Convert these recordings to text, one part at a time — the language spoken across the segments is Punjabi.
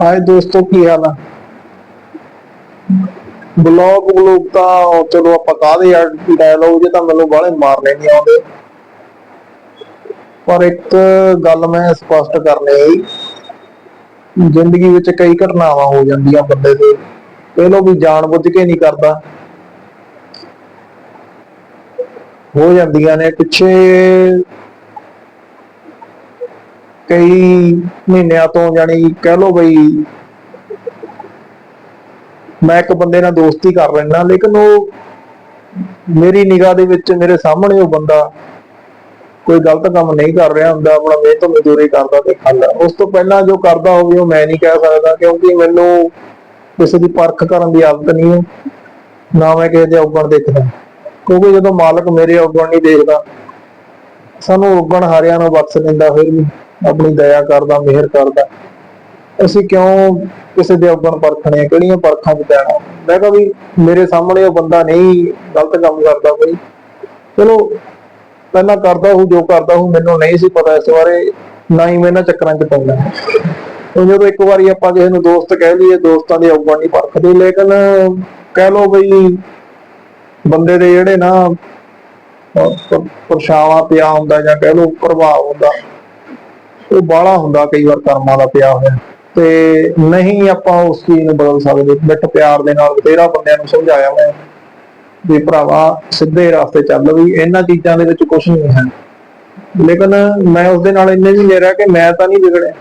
ਹਾਏ ਦੋਸਤੋ, ਕੀ ਹਾਲ ਆ? ਬਲੌਗ ਬਲੌਗ ਤਾਂ ਚਲੋ ਆਪਾਂ ਕਾਹਦੇ ਆ ਡਾਇਲੌਗ ਜੇ ਤਾਂ ਮੈਨੂੰ ਬਾਹਲੇ ਮਾਰਨੇ ਨਹੀਂ ਆਉਂਦੇ। ਪਰ ਇੱਕ ਗੱਲ ਮੈਂ ਸਪਸ਼ਟ ਕਰਨੀ ਜ਼ਿੰਦਗੀ ਵਿੱਚ ਕਈ ਘਟਨਾਵਾਂ ਹੋ ਜਾਂਦੀਆਂ ਬੰਦੇ ਦੇ। ਪਹਿਲੋਂ ਵੀ ਜਾਣਬੁੱਝ ਕੇ ਨਹੀਂ ਕਰਦਾ। ਹੋ ਜਾਂਦੀਆਂ ਨੇ। ਪਿੱਛੇ ਕਈ ਮਹੀਨਿਆਂ ਤੋਂ ਯਾਨੀ ਕਹਿ ਲੋ ਬਈ ਮੈਂ ਇੱਕ ਬੰਦੇ ਨਾਲ ਦੋਸਤੀ ਕਰ ਲੈਣਾ ਲੇਕਿਨ ਉਹ ਮੇਰੀ ਨਿਗਾਹ ਦੇ ਵਿੱਚ ਮੇਰੇ ਸਾਹਮਣੇ ਉਹ ਬੰਦਾ ਕੋਈ ਗਲਤ ਕੰਮ ਨਹੀਂ ਕਰ ਰਿਹਾ ਹੁੰਦਾ, ਆਪਣਾ ਮਿਹਨਤ ਮਜ਼ਦੂਰੀ ਕਰਦਾ ਤੇ ਖਾਂਦਾ। ਉਸ ਤੋਂ ਪਹਿਲਾਂ ਜੋ ਕਰਦਾ ਹੋਵੇ ਉਹ ਮੈਂ ਨਹੀਂ ਕਹਿ ਸਕਦਾ, ਕਿਉਂਕਿ ਮੈਨੂੰ ਕਿਸੇ ਦੀ ਪਰਖ ਕਰਨ ਦੀ ਆਦਤ ਨਹੀਂ ਹੈ, ਨਾ ਮੈਂ ਕਿਸੇ ਦੇ ਔਗਣ ਦੇਖਦਾ। ਕਿਉਂਕਿ ਜਦੋਂ ਮਾਲਕ ਮੇਰੇ ਔਗਣ ਨਹੀਂ ਦੇਖਦਾ, ਸਾਨੂੰ ਔਗਣ ਹਾਰਿਆਂ ਨੂੰ ਬਖਸ਼ ਦਿੰਦਾ ਫਿਰ ਵੀ। ਆਪਣੀ ਦਇਆ ਕਰਦਾ, ਮਿਹਰ ਕਰਦਾ। ਅਸੀਂ ਕਿਉਂ ਕਿਸੇ ਦੇ ਔਗਣ ਪਰਖਣੇ ਆ? ਕਿਹੜੀਆਂ ਪਰਖਾਂ ਚ ਪੈਣਾ? ਮੈਂ ਕਿਹਾ ਵੀ ਮੇਰੇ ਸਾਹਮਣੇ ਉਹ ਬੰਦਾ ਨਹੀਂ, ਗਲਤ ਕੰਮ ਕਰਦਾ ਕੋਈ। ਚਲੋ, ਪਹਿਲਾਂ ਕਰਦਾ ਉਹ ਜੋ ਕਰਦਾ ਉਹ ਮੈਨੂੰ ਨਹੀਂ ਸੀ ਪਤਾ ਇਸ ਬਾਰੇ, ਨਾ ਹੀ ਮੈਂ ਇਹਨਾਂ ਚੱਕਰਾਂ 'ਚ ਪੈਂਦਾ। ਉਹ ਜਦੋਂ ਇੱਕ ਵਾਰੀ ਆਪਾਂ ਕਿਸੇ ਨੂੰ ਦੋਸਤ ਕਹਿ ਲਈਏ, ਦੋਸਤਾਂ ਦੀ ਔਗਣ ਨਹੀਂ ਪਰਖਦੇ, ਲੇਕਿਨ ਕਹਿ ਲੋ ਬਈ, ਬੰਦੇ ਦੇ ਜਿਹੜੇ ਨਾ ਪਰਛਾਵਾਂ ਪਿਆ ਹੁੰਦਾ ਜਾਂ ਕਹਿ ਲਓ ਪ੍ਰਭਾਵ ਹੁੰਦਾ ਉਹ ਬਾਹਲਾ ਹੁੰਦਾ ਕਈ ਵਾਰ ਕਰਮਾਂ ਦਾ ਪਿਆ ਹੋਇਆ। ਤੇ ਨਹੀਂ ਆਪਾਂ ਉਸ ਚੀਜ਼ ਨੂੰ ਬਦਲ ਸਕਦੇ। ਮਿੱਠ ਪਿਆਰ ਦੇ ਨਾਲ ਬਥੇਰਾ ਬੰਦਿਆਂ ਨੂੰ ਸਮਝਾਇਆ ਮੈਂ ਵੀ ਭਰਾਵਾ, ਸਿੱਧੇ ਰਸਤੇ ਚੱਲ ਵੀ ਇਹਨਾਂ ਚੀਜ਼ਾਂ ਦੇ ਵਿੱਚ ਕੁਝ ਨਹੀਂ ਹੈ। ਲੇਕਿਨ ਮੈਂ ਉਸ ਦੇ ਨਾਲ ਇੰਨੇ ਵੀ ਨਹੀਂ ਰਿਹਾ ਕਿ ਮੈਂ ਤਾਂ ਨਹੀਂ ਵਿਗੜਿਆ।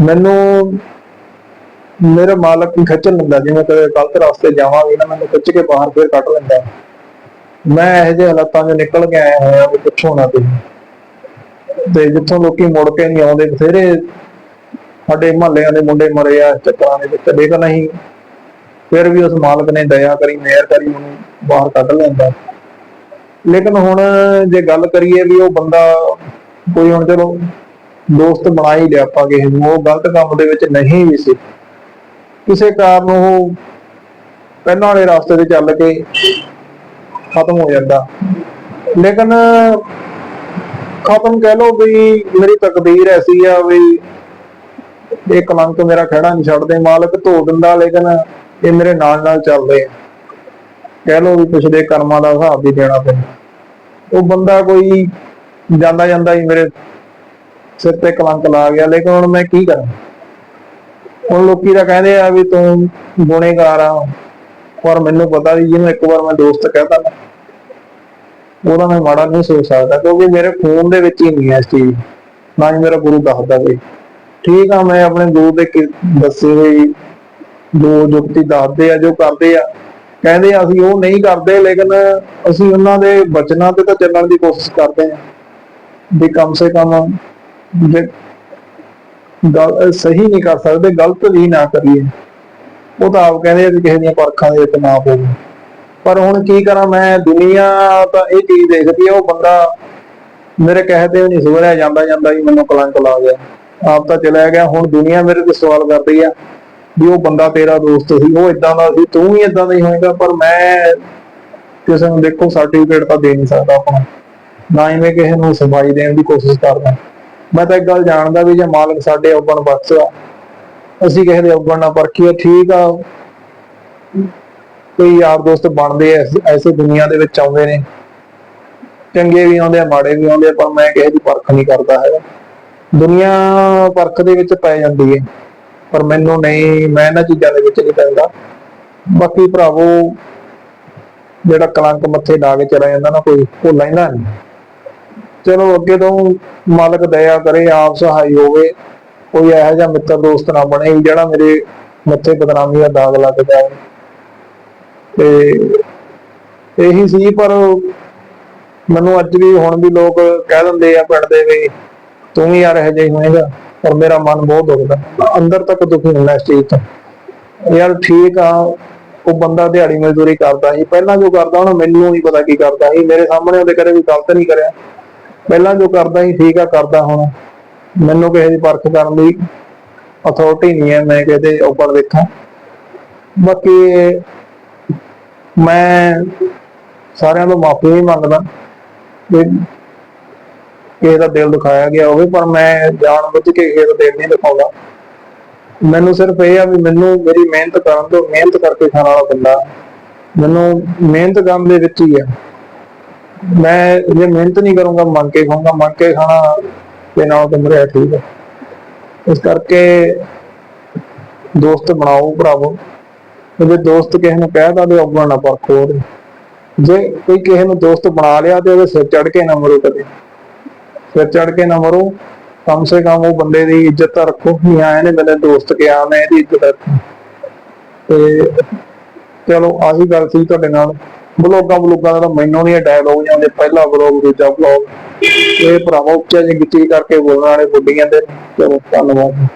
ਮੈਨੂੰ ਮੇਰਾ ਮਾਲਕ ਹੀ ਖਿੱਚ ਲੈਂਦਾ ਜਿਵੇਂ ਕਦੇ ਗਲਤ ਰਸਤੇ ਜਾਵਾਂਗੇ ਨਾ, ਮੈਨੂੰ ਖਿੱਚ ਕੇ ਬਾਹਰ ਫੇਰ ਕੱਢ ਲੈਂਦਾ। ਮੈਂ ਇਹੋ ਜਿਹੇ ਹਾਲਾਤਾਂ 'ਚੋਂ ਨਿਕਲ ਕੇ ਆਇਆ ਹੋਇਆ ਵੀ ਪੁੱਛੋ ਨਾ ਤੁਸੀਂ। ਤੇ ਜਿੱਥੋਂ ਲੋਕੀ ਮੁੜ ਕੇ ਨਹੀਂ ਆਉਂਦੇ, ਬਥੇਰੇ ਸਾਡੇ ਮਹੱਲਿਆਂ ਦੇ ਮੁੰਡੇ ਮਰੇ ਆ ਚੱਕਰਾਂ ਦੇ ਵਿੱਚ ਲੇਕਿਨ ਨਹੀਂ ਫਿਰ ਵੀ ਉਸ ਮਾਲਕ ਨੇ ਦਇਆ ਕਰੀ, ਮਿਹਰ ਕਰੀ, ਉਹਨੂੰ ਬਾਹਰ ਕੱਢ ਲੈਂਦਾ ਲੇਕਿਨ ਹੁਣ ਜੇ ਗੱਲ ਕਰੀਏ ਵੀ ਉਹ ਬੰਦਾ ਕੋਈ ਹੁਣ ਚਲੋ ਦੋਸਤ ਬਣਾ ਹੀ ਲਿਆ ਆਪਾਂ ਕਿਸੇ ਨੂੰ, ਉਹ ਗਲਤ ਕੰਮ ਦੇ ਵਿੱਚ ਨਹੀਂ ਵੀ ਸੀ। ਕਿਸੇ ਕਾਰਨ ਉਹ ਪਹਿਲਾਂ ਵਾਲੇ ਰਸਤੇ ਤੇ ਚੱਲ ਕੇ ਖਤਮ ਹੋ ਜਾਂਦਾ। ਲੇਕਿਨ ਖਤਮ ਕਹਿ ਲੋ ਵੀ ਮੇਰੀ ਤਕਦੀਰ ਐਸੀ ਆ ਵੀ ਇਹ ਕਲੰਕ ਮੇਰਾ ਖੜਾ ਨਹੀਂ ਛੱਡਦੇ, ਮਾਲਕ ਧੋ ਦਿੰਦਾ ਲੇਕਿਨ ਇਹ ਮੇਰੇ ਨਾਲ ਨਾਲ ਚੱਲਦੇ ਆ। ਕਹਿ ਲੋ ਵੀ ਪਿਛਲੇ ਕਰਮਾਂ ਦਾ ਹਿਸਾਬ ਵੀ ਦੇਣਾ ਪੈਂਦਾ। ਉਹ ਬੰਦਾ ਕੋਈ ਜਾਂਦਾ ਜਾਂਦਾ ਹੀ ਮੇਰੇ ਸਿਰ ਤੇ ਕਲੰਕ ਲਾ ਗਿਆ, ਲੇਕਿਨ ਹੁਣ ਮੈਂ ਕੀ ਕਰਾਂ? ਹੁਣ ਲੋਕੀ ਤਾਂ ਕਹਿੰਦੇ ਆ ਵੀ ਤੂੰ ਗੁਨੇਗਾਰ ਆ, ਪਰ ਮੈਨੂੰ ਪਤਾ ਵੀ ਜਿਹਨੂੰ ਇੱਕ ਵਾਰ ਮੈਂ ਦੋਸਤ ਕਹਤਾ ਨਾ ਉਹਦਾ ਮੈਂ ਮਾੜਾ ਨਹੀਂ ਸੋਚ ਸਕਦਾ ਕਿਉਂਕਿ ਮੇਰੇ ਖੂਨ ਦੇ ਵਿੱਚ ਹੀ ਨਹੀਂ ਹੈ ਇਸ ਚੀਜ਼। ਨਾ ਹੀ ਮੇਰਾ ਗੁਰੂ ਦੱਸਦਾ ਵੀ ਠੀਕ ਆ, ਮੈਂ ਆਪਣੇ ਗੁਰੂ ਦੇ ਦੱਸੇ ਹੋਏ ਜੋ ਜੁਗਤੀ ਦੱਸਦੇ ਆ, ਜੋ ਕਰਦੇ ਆ। ਕਹਿੰਦੇ ਆ, ਅਸੀਂ ਉਹ ਨਹੀਂ ਕਰਦੇ, ਲੇਕਿਨ ਅਸੀਂ ਉਹਨਾਂ ਦੇ ਬਚਨਾਂ ਤੇ ਤਾਂ ਚੱਲਣ ਦੀ ਕੋਸ਼ਿਸ਼ ਕਰਦੇ ਆ। ਵੀ ਕਮ ਸੇ ਕਮ ਜੇ ਗੱਲ ਸਹੀ ਨਹੀਂ ਕਰ ਸਕਦੇ, ਗਲਤ ਵੀ ਨਾ ਕਰੀਏ। ਉਹ ਤਾਂ ਆਪ ਕਹਿੰਦੇ ਆ ਵੀ ਕਿਸੇ ਦੀਆਂ ਪਰਖਾਂ ਦੇ ਵਿੱਚ ਨਾ ਪਵੇ। ਪਰ ਹੁਣ ਕੀ ਕਰਾਂ, ਮੈਂ ਦੁਨੀਆ ਤਾਂ ਇਹ ਚੀਜ਼ ਦੇਖਦੀ ਆ, ਉਹ ਬੰਦਾ ਮੇਰੇ ਕਹੇ ਤੇ ਨਹੀਂ ਸੁਧਰਿਆ, ਜਾਂਦਾ ਜਾਂਦਾ ਹੀ ਮੈਨੂੰ ਕਲੰਕ ਲਾ ਗਿਆ। ਆਪ ਤਾਂ ਚਲਾ ਗਿਆ, ਹੁਣ ਦੁਨੀਆ ਮੇਰੇ ਤੇ ਸਵਾਲ ਕਰਦੀ ਆ ਵੀ ਉਹ ਬੰਦਾ ਤੇਰਾ ਦੋਸਤ ਸੀ, ਉਹ ਇਦਾਂ ਦਾ ਸੀ, ਤੂੰ ਵੀ ਇਦਾਂ ਦਾ ਹੀ ਹੋਏਗਾ, ਪਰ ਮੈਂ ਕਿਸੇ ਨੂੰ ਦੇਖੋ ਸਰਟੀਫਿਕੇਟ ਤਾਂ ਦੇ ਨਹੀਂ ਸਕਦਾ ਆਪਣਾ। ਨਾ ਹੀ ਮੈਂ ਕਿਸੇ ਨੂੰ ਸਫ਼ਾਈ ਦੇਣ ਦੀ ਕੋਸ਼ਿਸ਼ ਕਰਦਾ। ਮੈਂ ਤਾਂ ਇੱਕ ਗੱਲ ਜਾਣਦਾ ਵੀ ਜੇ ਮਾਲਕ ਸਾਡੇ ਔਗਣ ਬਖਸ਼ਿਆ ਅਸੀਂ ਕਿਸੇ ਦੇ ਔਗਣ ਨਾ ਪਰਖੀਏ ਠੀਕ ਆ। ਕੋਈ ਯਾਰ ਦੋਸਤ ਬਣਦੇ ਐ ਐਸੇ ਦੁਨੀਆ ਦੇ ਵਿੱਚ ਆਉਂਦੇ ਨੇ। ਚੰਗੇ ਵੀ ਆਉਂਦੇ ਆ, ਮਾੜੇ ਵੀ ਆਉਂਦੇ ਆ, ਪਰ ਮੈਂ ਕਿਸੇ ਦੀ ਪਰਖ ਨਹੀਂ ਕਰਦਾ ਹੈਗਾ। ਦੁਨੀਆ ਪਰਖ ਦੇ ਵਿੱਚ ਪੈ ਜਾਂਦੀ ਹੈ ਪਰ ਮੈਨੂੰ ਨਹੀਂ, ਮੈਂ ਇਹਨਾਂ ਚੀਜ਼ਾਂ ਦੇ ਵਿੱਚ ਨਹੀਂ ਪੈਂਦਾ। ਬਾਕੀ ਭਰਾਵੋ, ਜਿਹੜਾ ਕਲੰਕ ਮੱਥੇ ਲਾ ਕੇ ਚਲਾ ਜਾਂਦਾ ਨਾ, ਕੋਈ ਉਹ ਲੈਂਦਾ ਨਹੀਂ ਚਲੋ, ਅੱਗੇ ਤੋਂ ਮਾਲਕ ਦਇਆ ਕਰੇ, ਆਪ ਸਹਾਈ ਹੋਵੇ। ਕੋਈ ਇਹੋ ਜਿਹਾ ਮਿੱਤਰ ਦੋਸਤ ਨਾ ਬਣੇ, ਜਿਹੜਾ ਮੇਰੇ ਮੱਥੇ ਬਦਨਾਮੀ ਦਾ ਦਾਗ ਲੱਗ ਜਾਵੇ। ਤੇ ਇਹੀ ਸੀ, ਪਰ ਮੈਨੂੰ ਅੱਜ ਵੀ ਹੁਣ ਵੀ ਲੋਕ ਕਹਿ ਦਿੰਦੇ ਆ ਪਿੰਡ ਦੇ ਵੀ ਤੂੰ ਵੀ ਯਾਰ ਇਹੋ ਜਿਹਾ ਹੀ ਹੋਏਗਾ, ਪਰ ਮੇਰਾ ਮਨ ਬਹੁਤ ਦੁਖਦਾ। ਅੰਦਰ ਤੱਕ ਦੁਖੀ ਹੁੰਦਾ ਇਸ ਚੀਜ਼ ਤੋਂ। ਯਾਰ ਠੀਕ ਆ, ਉਹ ਬੰਦਾ ਦਿਹਾੜੀ ਮਜ਼ਦੂਰੀ ਕਰਦਾ ਸੀ। ਪਹਿਲਾਂ ਜੋ ਕਰਦਾ ਹੁਣ ਮੈਨੂੰ ਨਹੀਂ ਪਤਾ ਕੀ ਕਰਦਾ ਸੀ। ਮੇਰੇ ਸਾਹਮਣੇ ਉਹਦੇ ਕਰੇ ਵੀ ਗਲਤ ਨਹੀਂ ਕਰਿਆ। ਪਹਿਲਾਂ ਜੋ ਕਰਦਾ ਸੀ, ਠੀਕ ਆ, ਕਰਦਾ ਹੁਣ। ਮੈਨੂੰ ਕਿਸੇ ਦੀ ਪਰਖ ਕਰਨ ਦੀ ਅਥਾਰਟੀ ਨਹੀਂ ਹੈ, ਮੈਂ ਕਿਤੇ ਉੱਪਰ ਦੇਖਾਂ। ਬਾਕੀ ਮੈਂ ਸਾਰਿਆਂ ਤੋਂ ਮਾਫੀ ਵੀ ਮੰਗਦਾ ਵੀ ਕਿਸੇ ਦਾ ਦਿਲ ਦੁਖਾਇਆ ਗਿਆ ਹੋਵੇ, ਪਰ ਮੈਂ ਜਾਣ ਬੁੱਝ ਕੇ ਕਿਸੇ ਦਾ ਦਿਲ ਨਹੀਂ ਦੁਖਾਉਂਦਾ। ਮੈਨੂੰ ਸਿਰਫ ਇਹ ਆ ਵੀ ਮੈਨੂੰ ਮੇਰੀ ਮਿਹਨਤ ਕਰਨ ਤੋਂ, ਮਿਹਨਤ ਕਰਕੇ ਖਾਣ ਵਾਲਾ ਬੰਦਾ ਮੈਨੂੰ ਮਿਹਨਤ ਕਰਨ ਦੇ ਵਿੱਚ ਹੀ ਆ। ਮੈਂ ਜੇ ਮਿਹਨਤ ਨਹੀਂ ਕਰੂੰਗਾ, ਮੰਗ ਕੇ ਖਾਊਂਗਾ, ਮੰਗ ਕੇ ਖਾਣਾ ਤੇ ਨਾਲ ਤਾਂ ਮੇਰਾ ਠੀਕ ਹੈ ਇਸ ਕਰਕੇ ਦੋਸਤ ਬਣਾਓ, ਭਰਾਵੋ। ਜੇ ਦੋਸਤ ਕਿਸੇ ਨੂੰ ਕਹਿਦਾ ਤੇ ਔਗਣ ਨਾ ਪਰਖੋ ਉਹਦੇ। ਜੇ ਕੋਈ ਕਿਸੇ ਨੂੰ ਦੋਸਤ ਬਣਾ ਲਿਆ ਤੇ ਉਹਦੇ ਸਿਰ ਚੜ ਕੇ ਨਾ ਮਰੋ ਕਦੇ। ਸਿਰ ਚੜ ਕੇ ਨਾ ਮਰੋ। ਕਮ ਸੇ ਕਮ ਉਹ ਬੰਦੇ ਦੀ ਇੱਜ਼ਤ ਰੱਖੋ ਵੀ ਆਏ ਨੇ ਮੇਰੇ ਦੋਸਤ ਕਿਹਾ, ਮੈਂ ਇਹਦੀ ਇੱਜ਼ਤ ਰੱਖਾਂ। ਤੇ ਚਲੋ, ਆਹੀ ਗੱਲ ਸੀ ਤੁਹਾਡੇ ਨਾਲ। ਬਲੋਗਾਂ ਬਲੋਗਾਂ ਦਾ ਮੈਨੂੰ ਨਹੀਂ ਡਾਇਲੋਗ ਜਾਂਦੇ ਪਹਿਲਾ ਬਲੋਗ ਦੂਜਾ ਬਲੋਗ ਇਹ ਭਰਾਵਾ ਉੱਚਾ ਜਿਹਾ ਗਿੱਚੀ ਕਰਕੇ ਬੋਲਣ ਵਾਲੇ ਬੁੱਢੀਆਂ ਦੇ। ਚਲੋ, ਧੰਨਵਾਦ।